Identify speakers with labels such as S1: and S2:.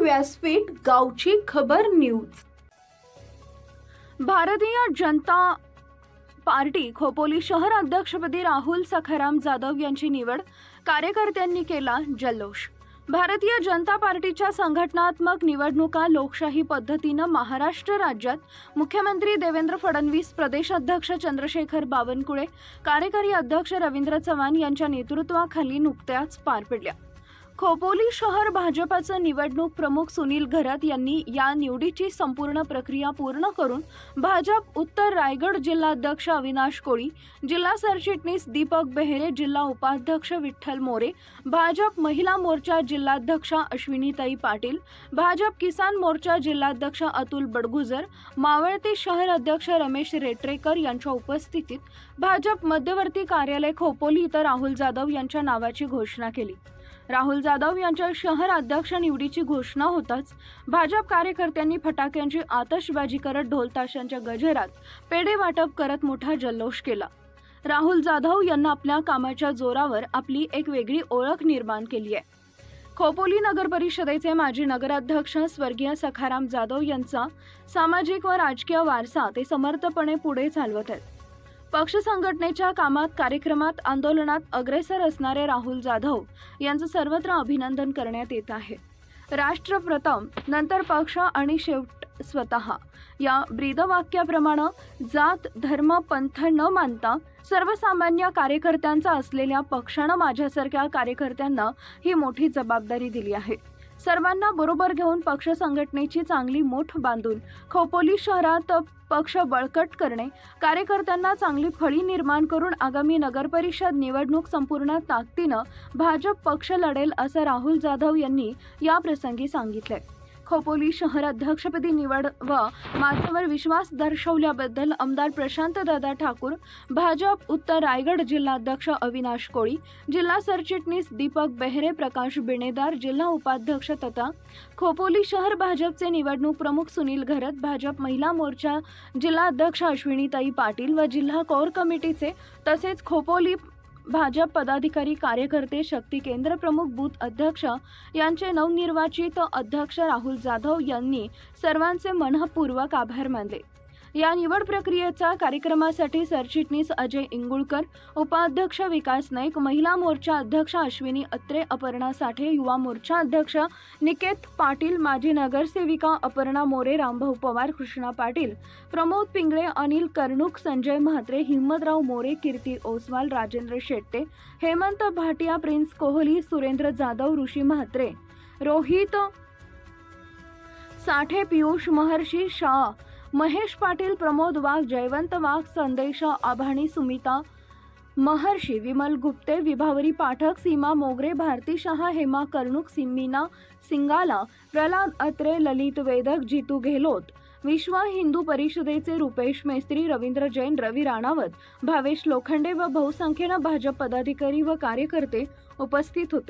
S1: व्यासपीठ गावची खबर न्यूज. भारतीय जनता पार्टी खोपोली शहर अध्यक्षपदी राहुल सखाराम जाधव यांची निवड कार्यकर्त्यांनी केला जल्लोष. भारतीय जनता पार्टीच्या संघटनात्मक निवडणुका लोकशाही पद्धतीनं महाराष्ट्र राज्यात मुख्यमंत्री देवेंद्र फडणवीस प्रदेशाध्यक्ष चंद्रशेखर बावनकुळे कार्यकारी अध्यक्ष रवींद्र चव्हाण यांच्या नेतृत्वाखाली नुकत्याच पार पडल्या. खोपोली शहर भाजपाचे निवडणूक प्रमुख सुनील घरत यांनी या निवडीची संपूर्ण प्रक्रिया पूर्ण करून भाजप उत्तर रायगड जिल्हाध्यक्ष अविनाश कोळी जिल्हा सरचिटणीस दीपक बेहरे जिल्हा उपाध्यक्ष विठ्ठल मोरे भाजप महिला मोर्चा जिल्हाध्यक्षा अश्विनीताई पाटील भाजप किसान मोर्चा जिल्हाध्यक्ष अतुल बडगुजर मावळते शहर अध्यक्ष रमेश रेटरेकर यांच्या उपस्थितीत भाजप मध्यवर्ती कार्यालय खोपोली इथं राहुल जाधव यांच्या नावाची घोषणा केली. राहुल जाधव यांच्या शहर अध्यक्ष निवडीची घोषणा होताच भाजप कार्यकर्त्यांनी फटाक्यांची आतषबाजी करत ढोलताशांच्या गजरात पेढे वाटप करत मोठा जल्लोष केला. राहुल जाधव यांना आपल्या कामाच्या जोरावर आपली एक वेगळी ओळख निर्माण केली आहे. खोपोली नगर परिषदेचे माजी नगराध्यक्ष स्वर्गीय सखाराम जाधव यांचा सामाजिक व राजकीय वारसा ते समर्थपणे पुढे चालवत आहेत. पक्ष संघटनेच्या कामात कार्यक्रमात आंदोलनात अग्रेसर असणारे राहुल जाधव यांचं सर्वत्र अभिनंदन करण्यात येत आहे. राष्ट्र प्रथम नंतर पक्ष आणि शेवट स्वतः. या ब्रीदवाक्याप्रमाणे जात धर्म पंथ न मानता सर्वसामान्य कार्यकर्त्यांचा असलेल्या पक्षानं माझ्यासारख्या कार्यकर्त्यांना ही मोठी जबाबदारी दिली आहे. सर्वांना बरोबर घेऊन पक्ष संघटनेची चांगली मूठ बांधून खोपोली शहरात पक्ष बळकट करणे कार्यकर्त्यांना चांगली फळी निर्माण करून आगामी नगरपरिषद निवडणूक संपूर्ण ताकदीनं भाजप पक्ष लढेल असं राहुल जाधव यांनी या प्रसंगी सांगितले खोपोली शहर अध्यक्षपदी निवड व माझ्यावर विश्वास दर्शवल्याबद्दल आमदार प्रशांत दादा ठाकूर भाजप उत्तर रायगड जिल्हाध्यक्ष अविनाश कोळी जिल्हा सरचिटणीस दीपक बेहरे प्रकाश बिणेदार जिल्हा उपाध्यक्ष तथा खोपोली शहर भाजपचे निवडणूक प्रमुख सुनील घरत भाजप महिला मोर्चा जिल्हाध्यक्ष अश्विनीताई पाटील व जिल्हा कोर कमिटीचे तसेच खोपोली भाजप पदाधिकारी कार्यकर्ते शक्ती केंद्र प्रमुख बूथ अध्यक्ष यांचे नवनिर्वाचित अध्यक्ष राहुल जाधव यांनी सर्वांचे मनपूर्वक आभार मानले. या निवड प्रक्रियेचा कार्यक्रमासाठी सरचिटणीस अजय इंगुळकर उपाध्यक्ष विकास नाईक महिला मोर्चा अध्यक्ष अश्विनी अत्रे अपर्णा साठे युवा मोर्चा अध्यक्ष निकेत पाटील माजी नगरसेविका अपर्णा मोरे रामभाऊ पवार कृष्णा पाटील प्रमोद पिंगळे अनिल कर्णुक संजय म्हात्रे हिम्मतराव मोरे कीर्ती ओसवाल राजेंद्र शेट्टे हेमंत भाटिया प्रिन्स कोहली सुरेंद्र जाधव ऋषी म्हात्रे रोहित साठे पियुष महर्षी शाह महेश पाटील प्रमोद वाघ जयवंत वाघ संदेश आभाणी सुमिता महर्षी विमल गुप्ते विभावरी पाठक सीमा मोगरे भारती शहा हेमा कर्णुक सिमीना सिंगाला प्रल्हाद अत्रे ललित वेदक जितू गेहलोत विश्व हिंदू परिषदेचे रुपेश मेस्त्री रवींद्र जैन रवी राणावत भावेश लोखंडे व बहुसंख्येनं भाजप पदाधिकारी व कार्यकर्ते उपस्थित होते.